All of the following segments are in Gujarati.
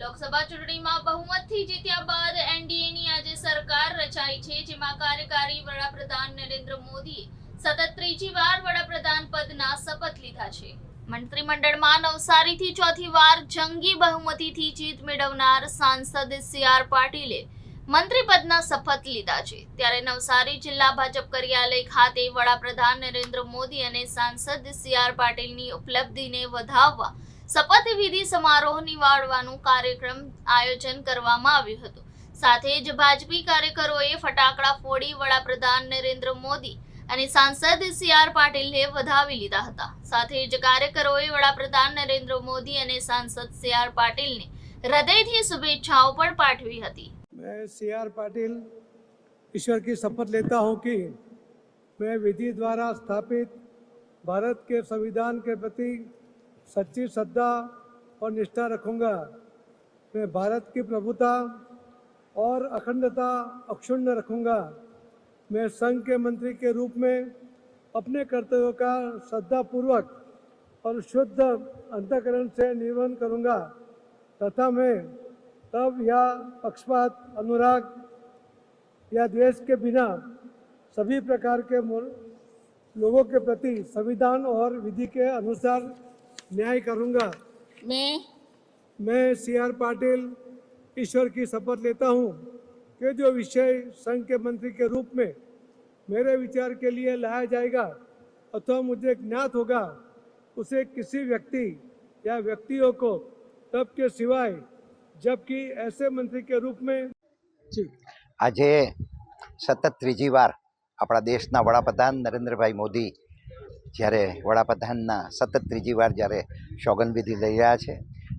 લોકસભા ચૂંટણીમાં બહુમતથી જીત્યા બાદ એનડીએની આજે સરકાર રચાઈ છે, જેમાં કાર્યકારી વડાપ્રધાન નરેન્દ્ર મોદીએ સતત ત્રીજી વાર વડાપ્રધાન પદના શપથ લીધા છે. મંત્રીમંડળમાં નવસારીથી ચોથી વાર જંગી બહુમતીથી જીત મેળવનાર સાંસદ સી આર પાટીલે મંત્રી પદના શપથ લીધા છે. ત્યારે નવસારી જિલ્લા ભાજપ કાર્યાલય ખાતે વડાપ્રધાન નરેન્દ્ર મોદી અને સાંસદ સી આર પાટીલની ઉપલબ્ધિને વધાવવા શપથવિધિ સમારોહ નિવાળવાનું કાર્યક્રમ આયોજન કરવામાં આવ્યું હતું સાથે જ ભાજપી કાર્યકરોએ ફટાકડા ફોડી વડાપ્રધાન નરેન્દ્ર મોદી અને સાંસદ સી આર પાટીલને વધાવી લીધા હતા સાથે જ કાર્યકરોએ વડાપ્રધાન નરેન્દ્ર મોદી અને સાંસદ સી આર પાટીલને હૃદયથી શુભેચ્છાઓ પણ પાઠવી હતી मैं सी आर पाटिल ईश्वर की शपथ लेता हूँ कि मैं विधि द्वारा स्थापित भारत के संविधान के प्रति सच्ची श्रद्धा और निष्ठा रखूँगा। मैं भारत की प्रभुता और अखंडता अक्षुण्ण रखूँगा। मैं संघ के मंत्री के रूप में अपने कर्तव्यों का श्रद्धापूर्वक और शुद्ध अंतकरण से निर्वहन करूँगा। तथा मैं तब या पक्षपात, अनुराग या द्वेष के बिना सभी प्रकार के लोगों के प्रति संविधान और विधि के अनुसार न्याय करूंगा મેં मैं सी आर पाटिल ईश्वर की शपथ लेता हूँ कि जो विषय संघ के मंत्री के रूप में मेरे विचार के लिए लाया जाएगा अथवा मुझे ज्ञात होगा उसे किसी व्यक्ति या व्यक्तियों को तब के सिवाय जबकि ऐसे मंत्री के रूप में जी આજે સતત ત્રીજી વાર આપણા દેશના વડાપ્રધાન નરેન્દ્રભાઈ મોદી જ્યારે વડાપ્રધાનના સતત ત્રીજી વાર જ્યારે સોગંદવિધિ લઈ રહ્યા છે,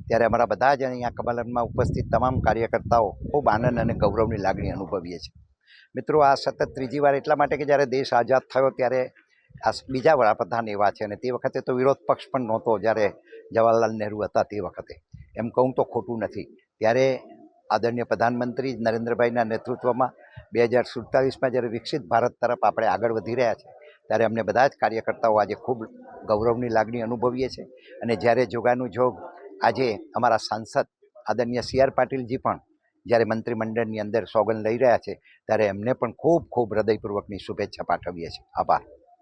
ત્યારે અમારા બધા જ અહીંયા કમલમમાં ઉપસ્થિત તમામ કાર્યકર્તાઓ ખૂબ આનંદ અને ગૌરવની લાગણી અનુભવીએ છીએ. મિત્રો, આ સતત ત્રીજી વાર એટલા માટે કે જ્યારે દેશ આઝાદ થયો ત્યારે આ બીજા વડાપ્રધાન એવા છે અને તે વખતે તો વિરોધ પક્ષ પણ નહોતો જ્યારે જવાહરલાલ નહેરુ હતા તે વખતે. એમ કહું તો ખોટું નથી. ત્યારે આદરણીય પ્રધાનમંત્રી નરેન્દ્રભાઈના નેતૃત્વમાં બે હજાર સુડતાલીસમાં જ્યારે વિકસિત ભારત તરફ આપણે આગળ વધી રહ્યા છે ત્યારે અમને બધા જ કાર્યકર્તાઓ આજે ખૂબ ગૌરવની લાગણી અનુભવીએ છીએ. અને જ્યારે જોગાનું જોગ આજે અમારા સાંસદ આદરણીય સી આર પાટીલજી પણ જ્યારે મંત્રીમંડળની અંદર સોગંદ લઈ રહ્યા છે, ત્યારે એમને પણ ખૂબ ખૂબ હૃદયપૂર્વકની શુભેચ્છા પાઠવીએ છીએ. આભાર.